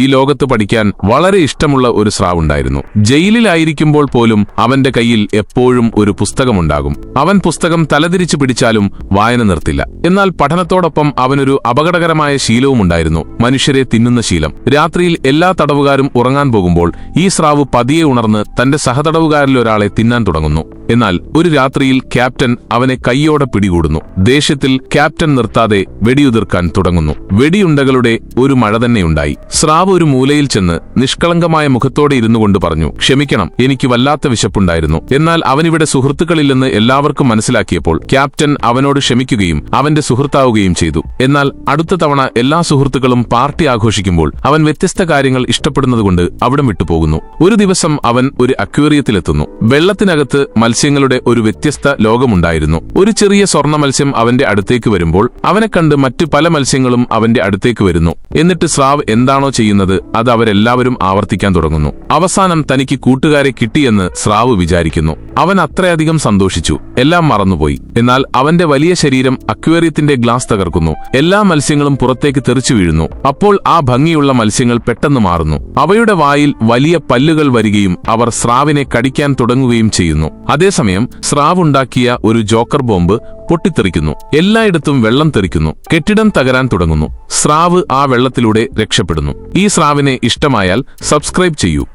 ഈ ലോകത്ത് പഠിക്കാൻ വളരെ ഇഷ്ടമുള്ള ഒരു സ്രാവുണ്ടായിരുന്നു. ജയിലിലായിരിക്കുമ്പോൾ പോലും അവന്റെ കയ്യിൽ എപ്പോഴും ഒരു പുസ്തകമുണ്ടാകും. അവൻ പുസ്തകം തലതിരിച്ചു പിടിച്ചാലും വായന നിർത്തില്ല. എന്നാൽ പഠനത്തോടൊപ്പം അവനൊരു അപകടകരമായ ശീലവും ഉണ്ടായിരുന്നു മനുഷ്യരെ തിന്നുന്ന ശീലം. രാത്രിയിൽ എല്ലാ തടവുകാരും ഉറങ്ങാൻ പോകുമ്പോൾ ഈ സ്രാവ് പതിയെ ഉണർന്ന് തന്റെ സഹതടവുകാരിൽ ഒരാളെ തിന്നാൻ തുടങ്ങുന്നു. എന്നാൽ ഒരു രാത്രിയിൽ ക്യാപ്റ്റൻ അവനെ കൈയോടെ പിടികൂടുന്നു. ദേഷ്യത്തിൽ ക്യാപ്റ്റൻ നിർത്താതെ വെടിയുതിർക്കാൻ തുടങ്ങുന്നു. വെടിയുണ്ടകളുടെ ഒരു മഴ തന്നെയുണ്ടായി സ്രാവ് ഒരു മൂലയിൽ ചെന്ന് നിഷ്കളങ്കമായ മുഖത്തോടെ ഇരുന്നു കൊണ്ട് പറഞ്ഞു ക്ഷമിക്കണം എനിക്ക് വല്ലാത്ത വിശപ്പുണ്ടായിരുന്നു. എന്നാൽ അവനിവിടെ സുഹൃത്തുക്കളില്ലെന്ന് എല്ലാവർക്കും മനസ്സിലാക്കിയപ്പോൾ ക്യാപ്റ്റൻ അവനോട് ക്ഷമിക്കുകയും അവന്റെ സുഹൃത്താവുകയും ചെയ്തു. എന്നാൽ അടുത്ത തവണ എല്ലാ സുഹൃത്തുക്കളും പാർട്ടി ആഘോഷിക്കുമ്പോൾ അവൻ വ്യത്യസ്ത കാര്യങ്ങൾ ഇഷ്ടപ്പെടുന്നതുകൊണ്ട് അവിടം വിട്ടുപോകുന്നു. ഒരു ദിവസം അവൻ ഒരു അക്വേറിയത്തിലെത്തുന്നു. വെള്ളത്തിനകത്ത് മത്സ്യങ്ങളുടെ ഒരു വ്യത്യസ്ത ലോകമുണ്ടായിരുന്നു. ഒരു ചെറിയ സ്വർണ മത്സ്യം അവന്റെ അടുത്തേക്ക് വരുമ്പോൾ അവനെ കണ്ട് മറ്റു പല മത്സ്യങ്ങളും അവന്റെ അടുത്തേക്ക് വരുന്നു. എന്നിട്ട് സ്രാവ് എന്താണോ ചെയ്യുന്നത് അത് അവരെല്ലാവരും ആവർത്തിക്കാൻ തുടങ്ങുന്നു. അവസാനം തനിക്ക് കൂട്ടുകാരെ കിട്ടിയെന്ന് സ്രാവ് വിചാരിക്കുന്നു. അവൻ അത്രയധികം സന്തോഷിച്ചു. എല്ലാം മറന്നുപോയി. എന്നാൽ അവന്റെ വലിയ ശരീരം അക്വേറിയത്തിന്റെ ഗ്ലാസ് തകർക്കുന്നു. എല്ലാ മത്സ്യങ്ങളും പുറത്തേക്ക് തെറിച്ചു വീഴുന്നു. അപ്പോൾ ആ ഭംഗിയുള്ള മത്സ്യങ്ങൾ പെട്ടെന്ന് മാറുന്നു. അവയുടെ വായിൽ വലിയ പല്ലുകൾ വരികയും അവർ സ്രാവിനെ കടിക്കാൻ തുടങ്ങുകയും ചെയ്യുന്നു. അതേസമയം സ്രാവുണ്ടാക്കിയ ഒരു ജോക്കർ ബോംബ് പൊട്ടിത്തെറിക്കുന്നു. എല്ലായിടത്തും വെള്ളം തെറിക്കുന്നു. കെട്ടിടം തകരാൻ തുടങ്ങുന്നു. സ്രാവ് ആ വെള്ളത്തിലൂടെ രക്ഷപ്പെടുന്നു. ഈ സ്രാവിനെ ഇഷ്ടമായാൽ സബ്സ്ക്രൈബ് ചെയ്യൂ.